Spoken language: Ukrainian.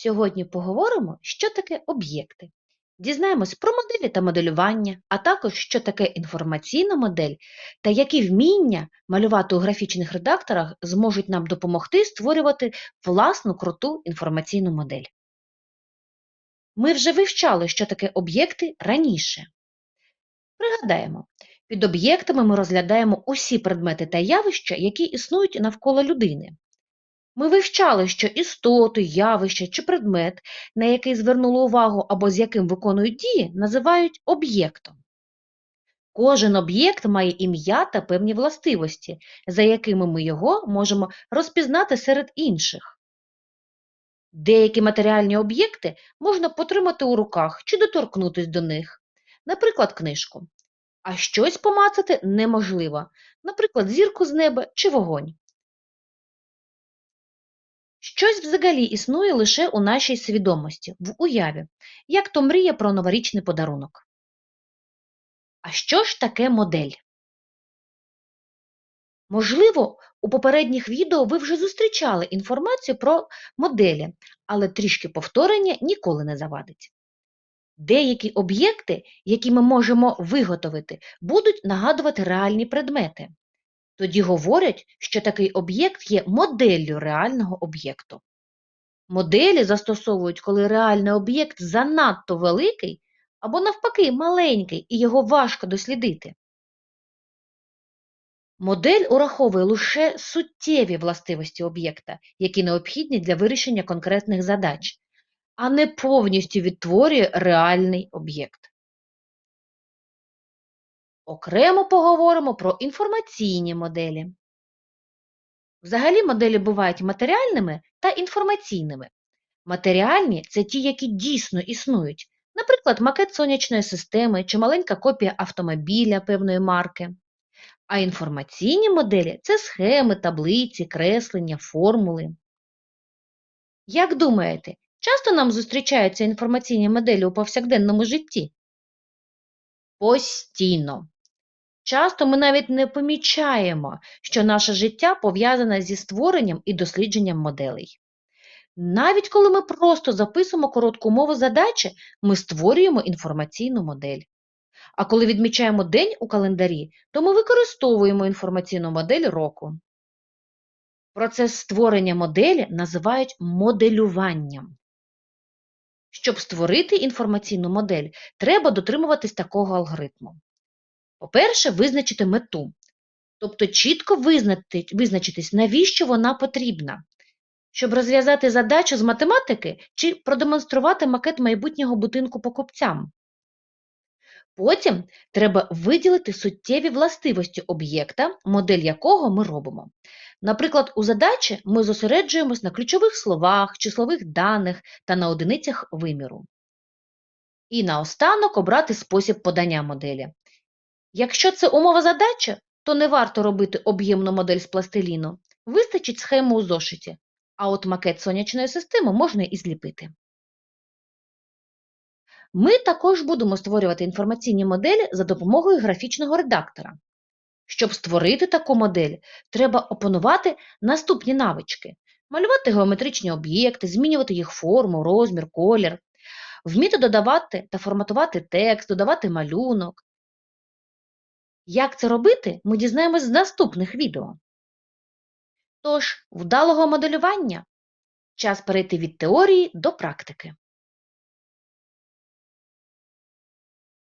Сьогодні поговоримо, що таке об'єкти. Дізнаємось про моделі та моделювання, а також що таке інформаційна модель та які вміння малювати у графічних редакторах зможуть нам допомогти створювати власну круту інформаційну модель. Ми вже вивчали, що таке об'єкти раніше. Пригадаємо, під об'єктами ми розглядаємо усі предмети та явища, які існують навколо людини. Ми вивчали, що істоту, явище чи предмет, на який звернули увагу або з яким виконують дії, називають об'єктом. Кожен об'єкт має ім'я та певні властивості, за якими ми його можемо розпізнати серед інших. Деякі матеріальні об'єкти можна потримати у руках чи доторкнутись до них, наприклад, книжку. А щось помацати неможливо, наприклад, зірку з неба чи вогонь. Щось взагалі існує лише у нашій свідомості, в уяві, як то мрія про новорічний подарунок. А що ж таке модель? Можливо, у попередніх відео ви вже зустрічали інформацію про моделі, але трішки повторення ніколи не завадить. Деякі об'єкти, які ми можемо виготовити, будуть нагадувати реальні предмети. Тоді говорять, що такий об'єкт є моделлю реального об'єкту. Моделі застосовують, коли реальний об'єкт занадто великий або навпаки маленький і його важко дослідити. Модель ураховує лише суттєві властивості об'єкта, які необхідні для вирішення конкретних задач, а не повністю відтворює реальний об'єкт. Окремо поговоримо про інформаційні моделі. Взагалі моделі бувають матеріальними та інформаційними. Матеріальні це ті, які дійсно існують, наприклад, макет сонячної системи чи маленька копія автомобіля певної марки. А інформаційні моделі це схеми, таблиці, креслення, формули. Як думаєте, часто нам зустрічаються інформаційні моделі у повсякденному житті? Постійно. Часто ми навіть не помічаємо, що наше життя пов'язане зі створенням і дослідженням моделей. Навіть коли ми просто записуємо коротку мову задачі, ми створюємо інформаційну модель. А коли відмічаємо день у календарі, то ми використовуємо інформаційну модель року. Процес створення моделі називають моделюванням. Щоб створити інформаційну модель, треба дотримуватись такого алгоритму. По-перше, визначити мету, тобто чітко визнати, визначитись, навіщо вона потрібна, щоб розв'язати задачу з математики чи продемонструвати макет майбутнього будинку покупцям. Потім треба виділити суттєві властивості об'єкта, модель якого ми робимо. Наприклад, у задачі ми зосереджуємось на ключових словах, числових даних та на одиницях виміру. І наостанок обрати спосіб подання моделі. Якщо це умова задачі, то не варто робити об'ємну модель з пластиліну, вистачить схему у зошиті, а от макет сонячної системи можна і зліпити. Ми також будемо створювати інформаційні моделі за допомогою графічного редактора. Щоб створити таку модель, треба опанувати наступні навички: малювати геометричні об'єкти, змінювати їх форму, розмір, колір, вміти додавати та форматувати текст, додавати малюнок. Як це робити, ми дізнаємось з наступних відео. Тож, вдалого моделювання! Час перейти від теорії до практики.